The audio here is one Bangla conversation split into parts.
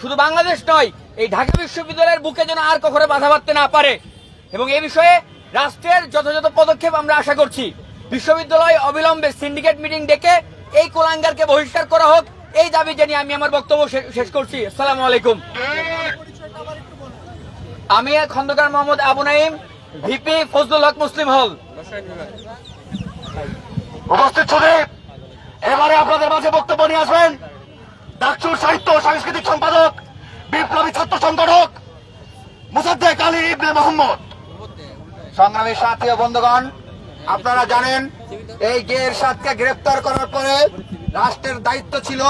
শুধু বাংলাদেশ নয়, এই ঢাকা বিশ্ববিদ্যালয়ের বুকে যেন আর কখনো বাধা বাঁধতে না পারে। এবং এই বিষয়ে রাষ্ট্রের যথাযথ পদক্ষেপ আমরা আশা করছি। বিশ্ববিদ্যালয় অবিলম্বে সিন্ডিকেট মিটিং ডেকে এই কোলাঙ্গারকে বহিষ্কার করা হোক, এই দাবি জানিয়ে আমি আমার বক্তব্য শেষ করছি। আসসালামু আলাইকুম। আমি Khandakar Mohammad Abu Naim VP Fazlul Haque Muslim hall. উপস্থিত সুদীপ এবারে আপনাদের মাঝে বক্তব্য নিয়ে আসবেন। ডাকসুর সাহিত্য সাংস্কৃতিক সম্পাদক, বিপ্লবী ছাত্র সংগঠক, মুসাদ্দেক আলী ইবনে মোহাম্মদ। সংগ্রামী সাথী ও বন্ধুগণ, আপনারা জানেন, এই গের সাতকে গ্রেফতার করার পরে রাষ্ট্রের দায়িত্ব ছিল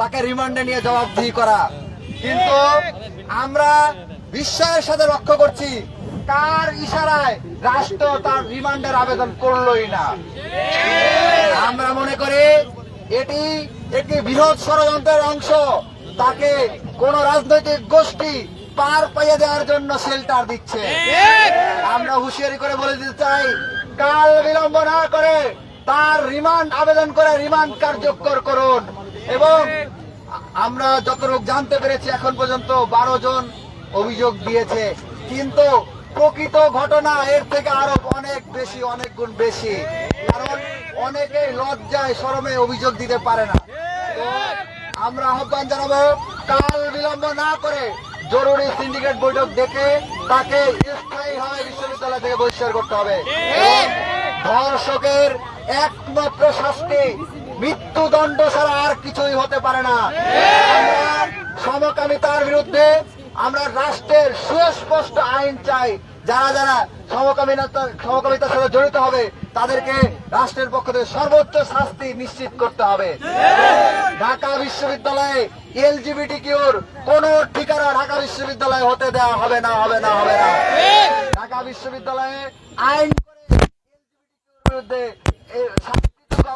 তাকে রিমান্ডে নিয়ে জবাবদিহি করা। কিন্তু আমরা বিস্ময়ের সাথে লক্ষ্য করছি, কার ইশারায় রাষ্ট্র তার রিমান্ডের আবেদন করলই না। আমরা মনে করি এটি একটি বৃহৎ ষড়যন্ত্রের অংশ। তাকে কোন রাজনৈতিক গোষ্ঠী পার পাইয়ে দেওয়ার জন্য শেল্টার দিচ্ছে। আমরা হুঁশিয়ারি করে বলে দিতে চাই কাল বিলম্ব না করে তার রিমান্ড আবেদন করে রিমান্ড কার্যকর করুন। এবং আমরা যতটুকু জানতে পেরেছি এখন পর্যন্ত বারো জন অভিযোগ দিয়েছে। কিন্তু প্রকৃত ঘটনা এর থেকে আরও অনেক বেশি অনেক গুণ বেশি। কারণ অনেকেই লজ্জায় শরমে অভিযোগ দিতে পারে না। আমরা আহ্বান জানাব, কাল বিলম্ব না করে জরুরি সিন্ডিকেট বৈঠক ডেকে তাকে স্থায়ীভাবে বিশ্ববিদ্যালয় থেকে বহিষ্কার করতে হবে। ধর্ষকের একমাত্র শাস্তি, মৃত্যুদণ্ড ছাড়া আর কিছুই হতে পারে না। সমকামিতার বিরুদ্ধে আমরা রাষ্ট্রের সুস্পষ্ট আইন চাই। যারা যারা সমকামিতা সমকামিতার সাথে জড়িত হবে, তাদেরকে রাষ্ট্রের পক্ষ থেকে সর্বোচ্চ শাস্তি নিশ্চিত করতে হবে। ঢাকা বিশ্ববিদ্যালয়ে এলজিবিটি কিউর কোন ঠিকানা ঢাকা বিশ্ববিদ্যালয়ে হতে দেওয়া হবে না হবে না হবে না। ঢাকা বিশ্ববিদ্যালয়ে আইন করে বিরুদ্ধে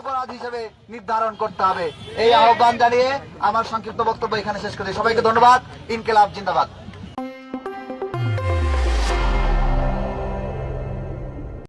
অপরাধ হিসেবে নির্ধারণ করতে হবে। এই আহ্বান জানিয়ে আমার সংক্ষিপ্ত বক্তব্য এখানে শেষ করছি সবাইকে ধন্যবাদ। ইনকেলাব, জিন্দাবাদ।